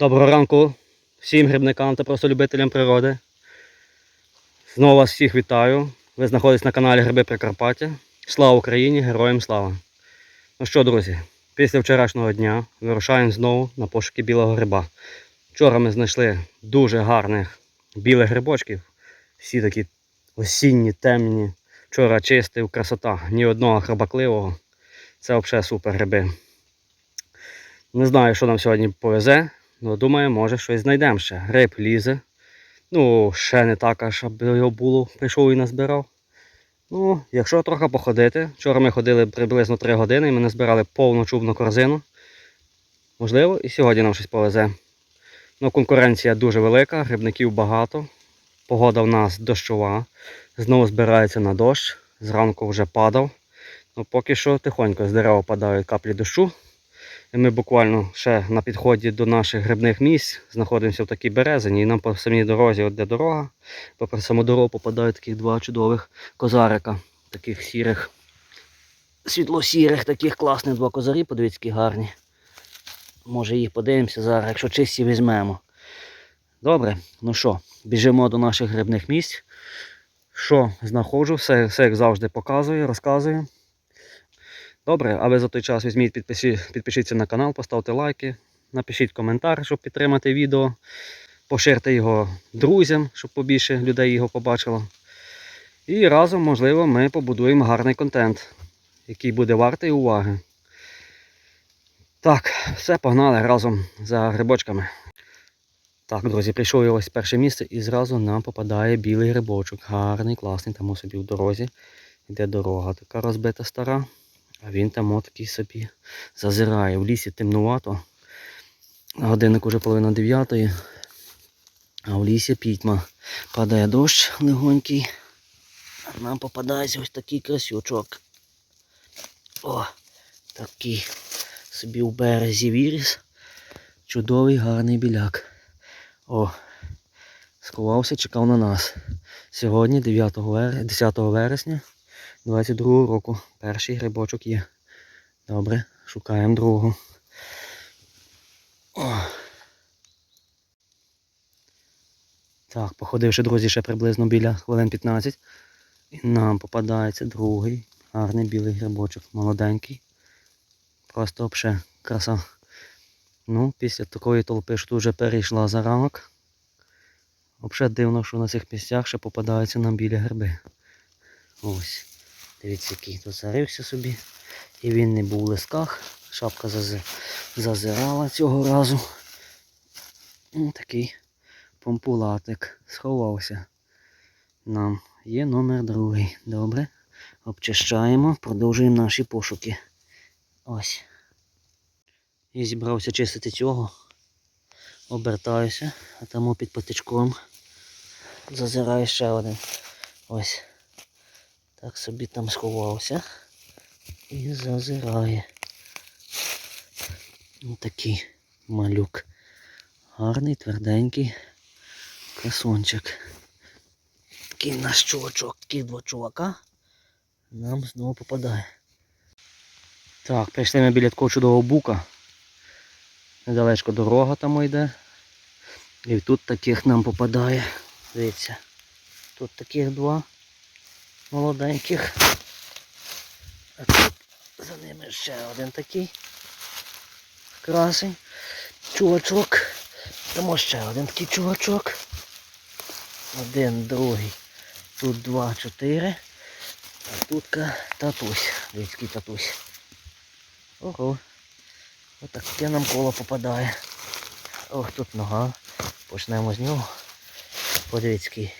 Доброго ранку всім грибникам та просто любителям природи. Знову вас всіх вітаю. Ви знаходитесь на каналі Гриби Прикарпаття. Слава Україні! Героям слава! Ну що, друзі, після вчорашнього дня вирушаємо знову на пошуки білого гриба. Вчора ми знайшли дуже гарних білих грибочків. Всі такі осінні, темні. Вчора чистив, красота, ні одного храбакливого. Це взагалі супер гриби. Не знаю, що нам сьогодні повезе, але думаю, може щось знайдемо ще. Гриб лізе. Ну, ще не так, аж аби його було, прийшов і назбирав. Ну, якщо трохи походити, вчора ми ходили приблизно 3 години і ми назбирали повну чубну корзину. Можливо, і сьогодні нам щось повезе. Ну, конкуренція дуже велика, грибників багато. Погода в нас дощова. Знову збирається на дощ. Зранку вже падав. Ну, поки що тихонько з дерева падають каплі дощу. Ми буквально ще на підході до наших грибних місць знаходимося в такій березині, і нам по самій дорозі, от де дорога, попри саму дорогу попадають таких два чудових козарика, таких сірих, світло-сірих, таких класних два козарі, подивіться, які гарні. Може їх подивимося зараз, якщо чисті візьмемо. Добре, ну що, біжимо до наших грибних місць. Що знаходжу, все, все як завжди показую, розказую. Добре, а ви за той час візьміть, підпиші, підпишіться на канал, поставте лайки, напишіть коментар, щоб підтримати відео, поширте його друзям, щоб побільше людей його побачило. І разом, можливо, ми побудуємо гарний контент, який буде вартий уваги. Так, все, погнали разом за грибочками. Так, друзі, прийшов я ось перше місце і зразу нам попадає білий грибочок. Гарний, класний, там собі в дорозі. Йде дорога така розбита стара. А він там от такий собі зазирає. В лісі темнувато. Годинник уже половина дев'ятої. А в лісі пітьма. Падає дощ легонький. А нам попадається ось такий красючок. О, такий собі у березі віріс. Чудовий гарний біляк. О, сховався, чекав на нас. Сьогодні 9 вер... 10 вересня 22 року. Перший грибочок є. Добре, шукаємо другого. О. Так, походивши, друзі, ще приблизно біля хвилин 15. І нам попадається другий гарний білий грибочок. Молоденький. Просто взагалі краса. Ну, після такої толпи, що тут вже перейшла за ранок. Взагалі дивно, що на цих місцях ще попадаються нам білі гриби. Ось. Дивіться, який тут зарився собі. І він не був в лисках. Шапка зазирала цього разу. Ну, такий помпулатик сховався. Нам є номер другий. Добре. Обчищаємо, продовжуємо наші пошуки. Ось. І зібрався чистити цього. Обертаюся, а тому під патичком зазирає ще один. Ось. Так собі там сховався і зазирає. Ось такий малюк. Гарний, тверденький красунчик. Такий наш чувачок, таких два чувака нам знову попадає. Так, прийшли ми біля такого чудового бука. Недалечко дорога там йде. І тут таких нам попадає. Дивіться. Тут таких два молоденьких. А тут за ними ще один такий красень. Чувачок. Тому ще один такий чувачок. Один, другий. Тут два, чотири. А тут татусь. Дивіться, татусь. Ого. Отак таке нам коло попадає. Ох, тут нога. Почнемо з нього. Подивіться. який.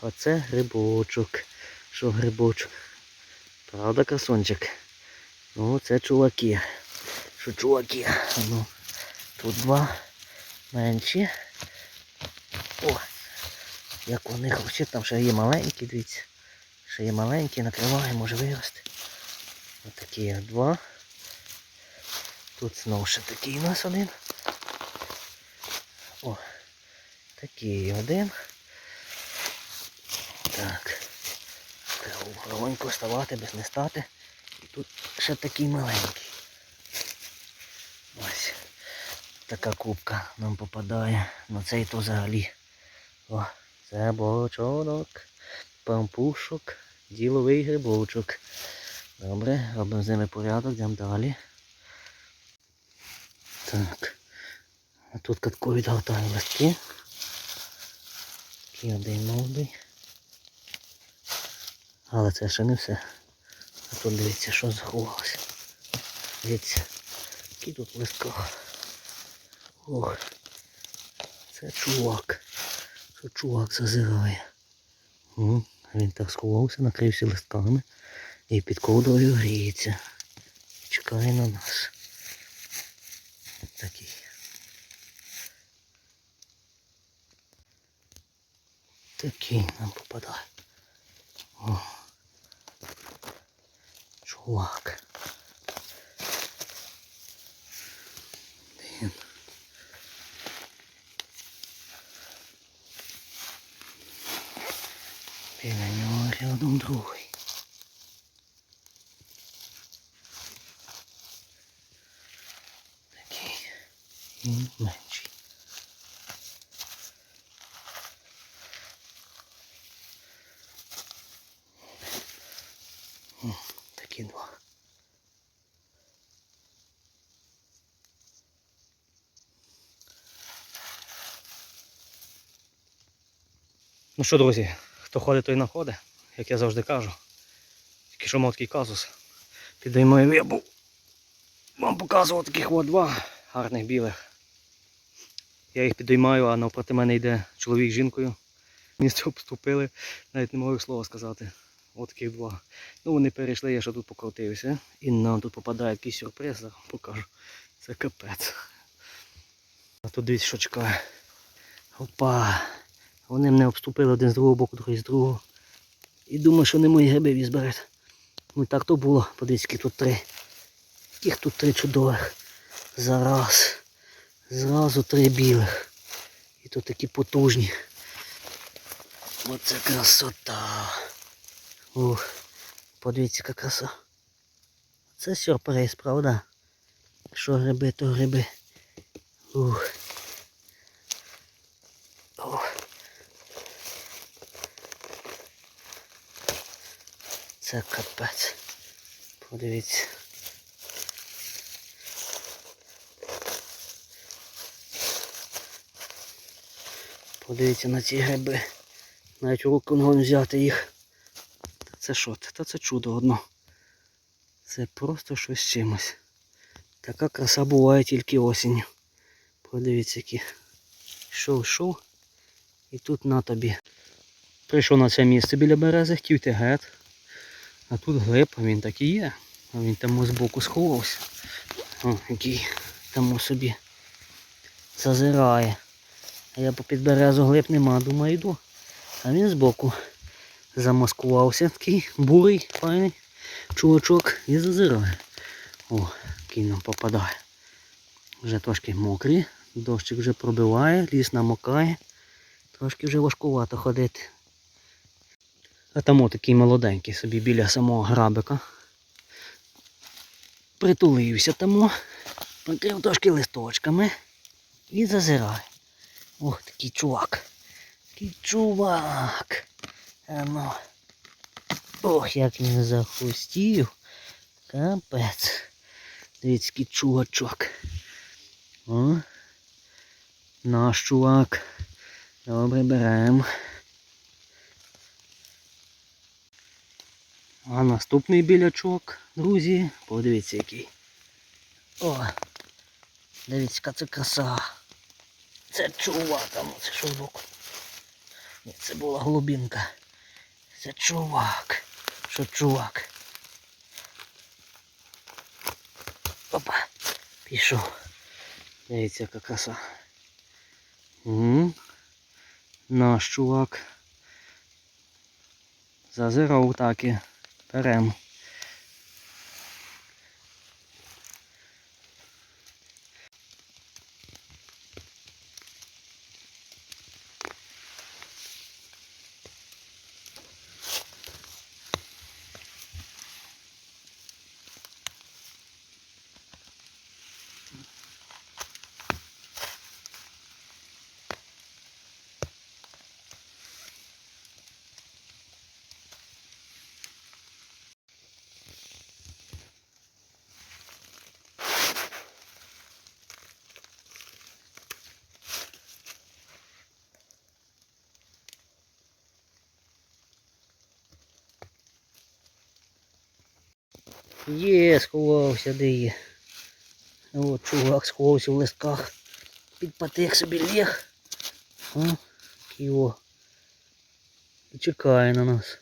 Оце грибочок. Що грибочок? Правда, красунчик? Ну, це чуваки. Що чуваки? Ну, тут два менші. О! Як вони хоче, там ще є маленькі, дивіться. Ще є маленькі, накриває, може вирости. Ось такі два. Тут знову ще такий у нас один. О, такий один. Так. Легонько ставати, без не стати. І тут ще такий маленький. Ось. така кубка нам попадає. Ну цей то взагалі. О, це бочонок, пампушок, діловий грибочок. Добре, робимо з ними порядок, йдемо далі. Так. Тут катку відгортаю листки. Такий один молодий. Але це ще не все. А тут дивіться, що заховалося. Дивіться, який тут листка. Ох, це чувак. Це чувак зазирає. Він так сховався, накрився листками і під ковдрою гріється. Чекає на нас. Такий. Такий нам попадає. О. Чувак. Блін. Біля нього рядом другий. Такий. І менший. О, Такі два. Ну що, друзі, хто ходить, той находить, як я завжди кажу. Тільки що мав такий казус. Підіймаю рибу. Вам показував таких от два гарних білих. Я їх підіймаю, а навпроти мене йде чоловік з жінкою. Місце обступили, навіть не можу слова сказати. От таких два. Ну вони перейшли, я ще тут покрутився. І нам тут попадає якийсь сюрприз, зараз покажу. Це капець. А тут дивіться, що чекає. Опа! Вони мене обступили один з другого боку, другий з другого. І думаю, що не мої гриби візберуть. Ну так то було. Подивіться, які тут три. Їх тут три чудових. Зараз. Зразу три білих. І тут такі потужні. Оце красота. Ух, подивіться, яка краса. Це сюрприз, правда? Що гриби, то гриби. Ух. Це капець. Подивіться. Подивіться на ці гриби. Навіть руку не взяти їх. Та це що? Та це чудо одно. Це просто щось чимось. Така краса буває тільки осінню. Подивіться, які. Йшов, йшов. І тут на тобі. Прийшов на це місце біля берези, хотів йти гет. А тут глиб, він так і є. А він там збоку сховався. О, який там собі зазирає. А я попід березу глиб нема, думаю, йду. А він збоку замаскувався, такий бурий, файний чувачок і зазирає. О, який нам попадає. Вже трошки мокрі, дощик вже пробиває, ліс намокає. Трошки вже важкувато ходити. А там такий молоденький собі біля самого грабика. Притулився тому, прикрив трошки листочками і зазирає. Ох, такий чувак. Такий чувак. А ну. Ох, як він захустів. Капець. Дивіться, який чувачок. О. Наш чувак. Добре, беремо. А наступний білячок, друзі, подивіться який. О! Дивіться, яка це краса. Це чувак, а ну це що збоку. Ні, це була голубінка. Це чувак. Що чувак? Опа, пішов. Дивіться, яка краса. Угу. Наш чувак. Зазирав так і беремо. Є, сховався, де є. О, чувак сховався в листках. Під патик собі ліг. О, ківо. І чекає на нас.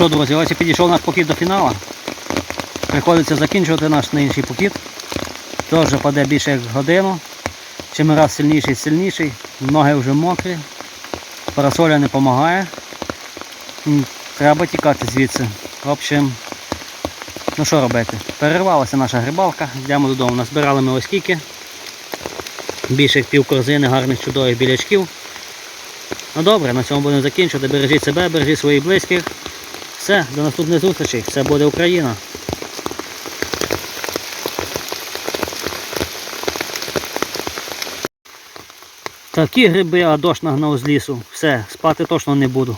Що, друзі, ось і підійшов наш покид до фіналу. Приходиться закінчувати наш нинішній покид. Теж паде більше як годину. Чим раз сильніший сильніший. Ноги вже мокрі. Парасоля не допомагає. Треба тікати звідси. В общем, ну що робити? Перервалася наша грибалка, йдемо додому. Назбирали ми ось скільки. Більше пів корзини гарних чудових білячків. Ну добре, на цьому будемо закінчувати. Бережіть себе, бережіть своїх близьких. Все, до наступних зустрічей. Все буде Україна. Такі гриби, а дощ нагнав з лісу. Все, спати точно не буду.